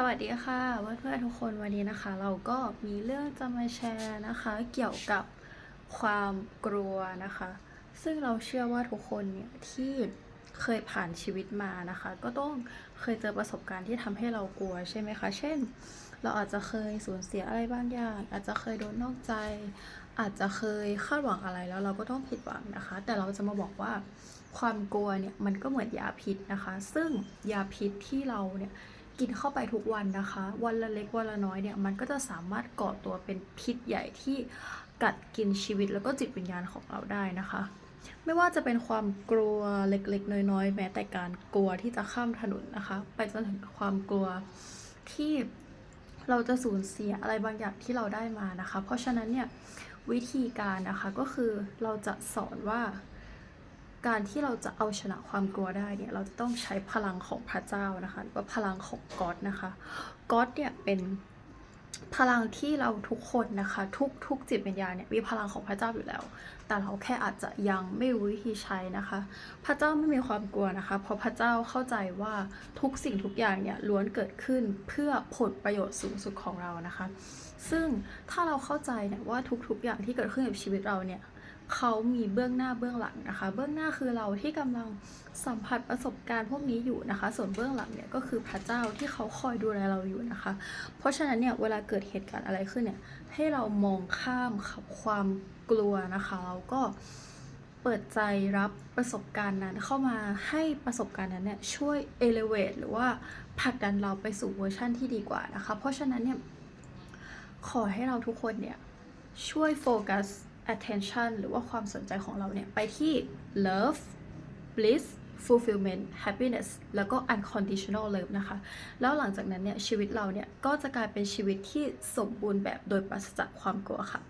สวัสดีค่ะเพื่อนๆทุกคนวันนี้นะคะ เราก็มีเรื่องจะมาแชร์นะคะ เกี่ยวกับความกลัวนะคะ ซึ่งเราเชื่อว่าทุกคนเนี่ยที่เคยผ่านชีวิตมานะคะ ก็ต้องเคยเจอประสบการณ์ที่ทำให้เรากลัวใช่ไหมคะ เช่น เราอาจจะเคยสูญเสียอะไรบางอย่าง อาจจะเคยโดนนอกใจ อาจจะเคยคาดหวังอะไรแล้วเราก็ต้องผิดหวังนะคะ แต่เราจะมาบอกว่าความกลัวเนี่ยมันก็เหมือนยาพิษนะคะ ซึ่งยาพิษที่เราเนี่ย กินเข้าไปทุกวันนะคะ วันละเล็กวันละน้อยเนี่ยมันก็จะสามารถก่อตัวเป็นพิษใหญ่ที่กัดกินชีวิตแล้วก็จิตวิญญาณของเราได้นะคะ ไม่ว่าจะเป็นความกลัวเล็กๆ น้อยๆ แม้แต่การกลัวที่จะข้ามถนนนะคะ ไปจนถึงความกลัวที่เราจะสูญเสียอะไรบางอย่างที่เราได้มานะคะ เพราะฉะนั้นเนี่ยวิธีการนะคะก็คือเราจะสอนว่า การที่เราจะเอาชนะความกลัวได้เนี่ยเราจะต้องใช้พลังของพระเจ้านะคะหรือว่าพลังของก๊อดนะคะก๊อดเนี่ยเป็นพลังที่เราทุกคนนะคะ ทุกทุกจิตวิญญาณเนี่ยมีพลังของพระเจ้าอยู่แล้ว แต่เราแค่อาจจะยังไม่รู้วิธีใช้นะคะ พระเจ้าไม่มีความกลัวนะคะ เพราะพระเจ้าเข้าใจว่าทุกสิ่งทุกอย่างเนี่ยล้วนเกิดขึ้นเพื่อผลประโยชน์สูงสุดของเรานะคะ ซึ่งถ้าเราเข้าใจเนี่ยว่าทุกๆอย่างที่เกิดขึ้นกับชีวิตเราเนี่ย เขามีเบื้องหน้าเบื้องหลังนะคะ เบื้องหน้าคือเราที่กำลังสัมผัสประสบการณ์พวกนี้อยู่นะคะ ส่วนเบื้องหลังเนี่ยก็คือพระเจ้าที่เขาคอยดูแลเราอยู่นะคะ เพราะฉะนั้นเนี่ยเวลาเกิดเหตุการณ์อะไรขึ้นเนี่ยให้เรามองข้ามความกลัวนะคะเราก็เปิดใจรับประสบการณ์นั้นเข้ามาให้ประสบการณ์นั้นเนี่ยช่วย elevate หรือว่าผลักดันเราไปสู่เวอร์ชั่นที่ดีกว่านะคะ เพราะฉะนั้นเนี่ยขอให้เราทุกคนเนี่ยช่วยโฟกัส attention หรือว่าความสนใจของเราเนี่ย ไปที่ love bliss fulfillment happiness แล้วก็ unconditional love นะคะ แล้วหลังจากนั้นเนี่ยชีวิตเราเนี่ย ก็จะกลายเป็นชีวิตที่สมบูรณ์แบบโดยปราศจากความกลัวค่ะ